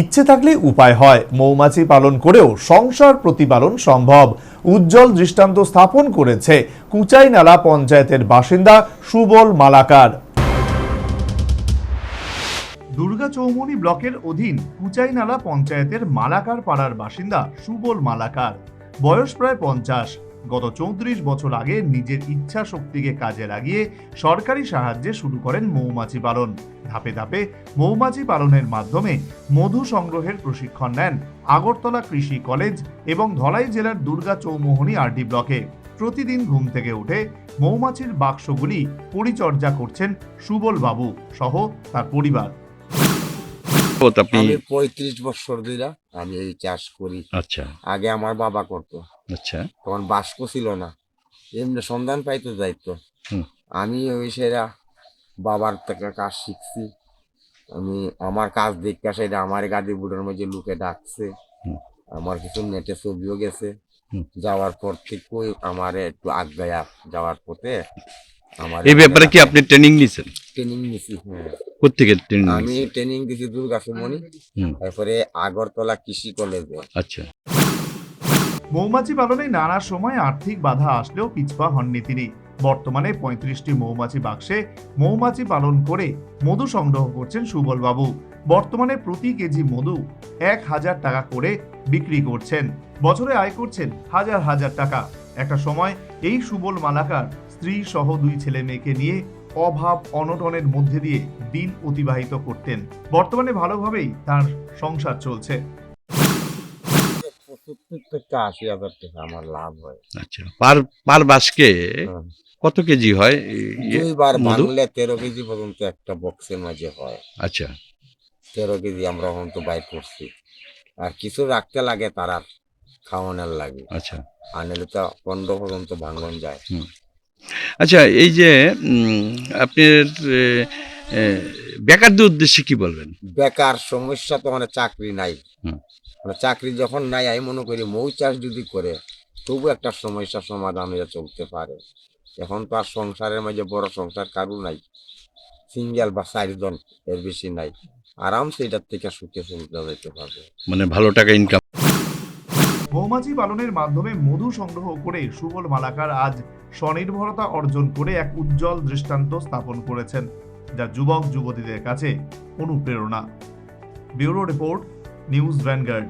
ইচ্ছে থাকলে উপায় হয়। মৌমাছি পালন করেও সংসার প্রতিপালন সম্ভব। উজ্জ্বল দৃষ্টান্ত স্থাপন করেছে কুচাইনালা পঞ্চায়েতের বাসিন্দা সুবল মালাকার। দুর্গা চৌমুনি ব্লকের অধীন কুচাইনালা পঞ্চায়েতের মালাকার পাড়ার বাসিন্দা সুবল মালাকার। বয়স প্রায় পঞ্চাশ। গত চৌত্রিশ বছর আগে নিজের ইচ্ছা শক্তিকে কাজে লাগিয়ে সরকারি সাহায্যে শুরু করেন মৌমাছি পালন। ধাপে ধাপে মৌমাছি পালনের মাধ্যমে মধু সংগ্রহের প্রশিক্ষণ নেন আগরতলা কৃষি কলেজ এবং ধলাই জেলার দুর্গা চৌমোহনী আরডি ব্লকে। প্রতিদিন ঘুম থেকে উঠে মৌমাছির বাক্সগুলি পরিচর্যা করছেন সুবল বাবু সহ তার পরিবার। বোধ আপনি আমি পঁয়ত্রিশ বছর ধরে আমি এই চাষ করি। আচ্ছা। আগে আমার বাবা করতো। আচ্ছা। তখন বাস্ক ছিল না। এমনি সন্ধান পাইতে যাইতো। আমি ওই সেরা বাবার থেকে কাজ শিখছি। আমি আমার কাজ দেখতে সেটা আমার গাদি বুড়োর মধ্যে লুকে ডাকছে। আমার কিছু নেটে ছবিও গেছে। যাওয়ার পর থেকে আমার একটু আগায়া যাওয়ার পথে আমার এই ব্যাপারে কি আপনি ট্রেনিং নিছেন? ট্রেনিং নিছি হ্যাঁ কোথেকে ট্রেনিং আমি ট্রেনিং দিছি দুর্গা সুমনি তারপরে আগরতলা কৃষি কলেজে আচ্ছা। মৌমাছি পালনে নানা সময় আর্থিক বাধা আসলেও পিছপা হননি তিনি। বর্তমানে পঁয়ত্রিশটি মৌমাছি বাক্সে মৌমাছি পালন করে মধু সংগ্রহ করছেন সুবল বাবু বর্তমানে প্রতি কেজি মধু এক হাজার টাকা করে বিক্রি করছেন। বছরে আয় করছেন হাজার হাজার টাকা। একটা সময় এই সুবল মালাকার স্ত্রী সহ দুই ছেলে মেয়েকে নিয়ে অভাব অনটনের মধ্যে দিয়ে দিন অতিবাহিত করতেন। বর্তমানে ভালোভাবেই তার সংসার চলছে। আশি হাজার টাকা আমার লাভ হয়। আচ্ছা পার পার বাসকে হ্যাঁ। কত কেজি হয়? ইয়ে, দুইবার মধু? তেরো কেজি পর্যন্ত একটা বক্সের মাঝে হয়। আচ্ছা। তেরো কেজি আমরা এখন তো বাইর করছি। আর কিছু রাখতে লাগে তারা খাওয়ানোর লাগে। আচ্ছা। আর নাহলে তো পনেরো পর্যন্ত ভাঙন যায়। আচ্ছা এই যে আপনার বেকারদের উদ্দেশ্যে কি বলবেন? বেকার সমস্যা তো মানে চাকরি নাই। মানে চাকরি যখন নাই আমি মনে করি মৌ চাষ যদি করে তবু একটা সমস্যা সমাধান হয়ে চলতে পারে। এখন তো আর সংসারের মাঝে বড় সংসার কারু নাই। সিঙ্গেল বা চারজন এর বেশি নাই। আরামসে এটার থেকে সুখে চলতে যেতে পারবে। মানে ভালো টাকা ইনকাম মৌমাছি পালনের মাধ্যমে মধু সংগ্রহ করে সুবল মালাকার আজ স্বনির্ভরতা অর্জন করে এক উজ্জ্বল দৃষ্টান্ত স্থাপন করেছেন, যা যুবক যুবতীদের কাছে অনুপ্রেরণা। Bureau report, news Vanguard.